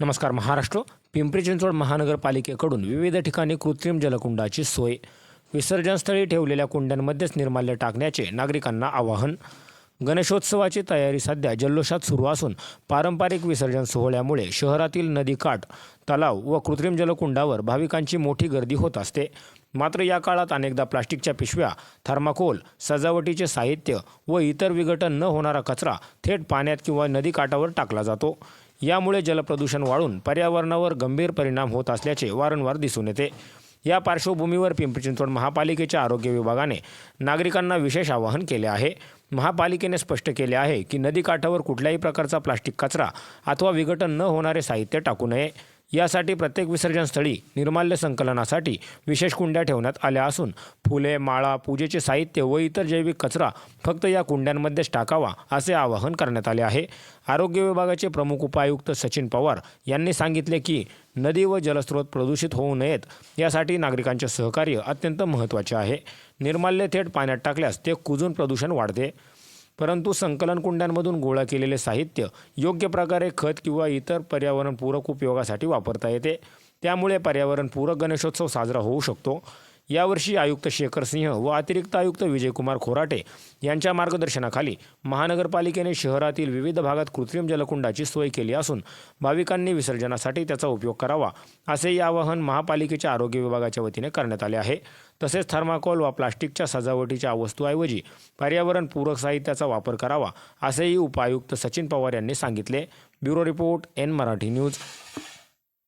नमस्कार महाराष्ट्र. पिंपरी चिंचवड महानगरपालिकेकडून विविध ठिकाणी कृत्रिम जलकुंडाची सोय. विसर्जनस्थळी ठेवलेल्या कुंड्यांमध्येच निर्माल्य टाकण्याचे नागरिकांना आवाहन. गणेशोत्सवाची तयारी सध्या जल्लोषात सुरू असून पारंपरिक विसर्जन सोहळ्यामुळे शहरातील नदीकाठ तलाव व कृत्रिम जलकुंडावर भाविकांची मोठी गर्दी होत असते. मात्र या काळात अनेकदा प्लास्टिकच्या पिशव्या थर्माकोल सजावटीचे साहित्य व इतर विघटन न होणारा कचरा थेट पाण्यात किंवा नदीकाठावर टाकला जातो. यामुळे जलप्रदूषण वाढून पर्यावरणावर गंभीर परिणाम होत असल्याचे वारंवार दिसून येते. या पार्श्वभूमीवर पिंपरी चिंचवड महापालिकेच्या आरोग्य विभागाने नागरिकांना विशेष आवाहन केले आहे. महापालिकेने स्पष्ट केले आहे की नदीकाठावर कुठल्याही प्रकारचा प्लास्टिक कचरा अथवा विघटन न होणारे साहित्य टाकू नये. यासाठी प्रत्येक विसर्जनस्थळी निर्माल्य संकलनासाठी विशेष कुंड्या ठेवण्यात आल्या असून फुले माळा पूजेचे साहित्य व इतर जैविक कचरा फक्त या कुंड्यांमध्येच टाकावा असे आवाहन करण्यात आले आहे. आरोग्य विभागाचे प्रमुख उपायुक्त सचिन पवार यांनी सांगितले की नदी व जलस्रोत प्रदूषित होऊ नयेत यासाठी नागरिकांचे सहकार्य अत्यंत महत्त्वाचे आहे. निर्माल्य थेट पाण्यात टाकल्यास ते कुजून प्रदूषण वाढते. परंतु संकलन कुंड्यांमधून गोळा केलेले साहित्य योग्य प्रकारे खत किंवा इतर पर्यावरणपूरक उपयोगासाठी वापरता येते. त्यामुळे पर्यावरणपूरक गणेशोत्सव साजरा होऊ शकतो. यावर्षी आयुक्त शेखर सिंह व अतिरिक्त आयुक्त विजयकुमार खोराटे यांच्या मार्गदर्शनाखाली महानगरपालिकेने शहरातील विविध भागात कृत्रिम जलकुंडाची सोय केली असून भाविकांनी विसर्जनासाठी त्याचा उपयोग करावा असेही आवाहन महापालिकेच्या आरोग्य विभागाच्या वतीने करण्यात आले आहे. तसेच थर्माकोल व प्लास्टिकच्या सजावटीच्या वस्तूऐवजी पर्यावरणपूरक साहित्याचा वापर करावा असेही उपायुक्त सचिन पवार यांनी सांगितले. Bureau report N Marathi news.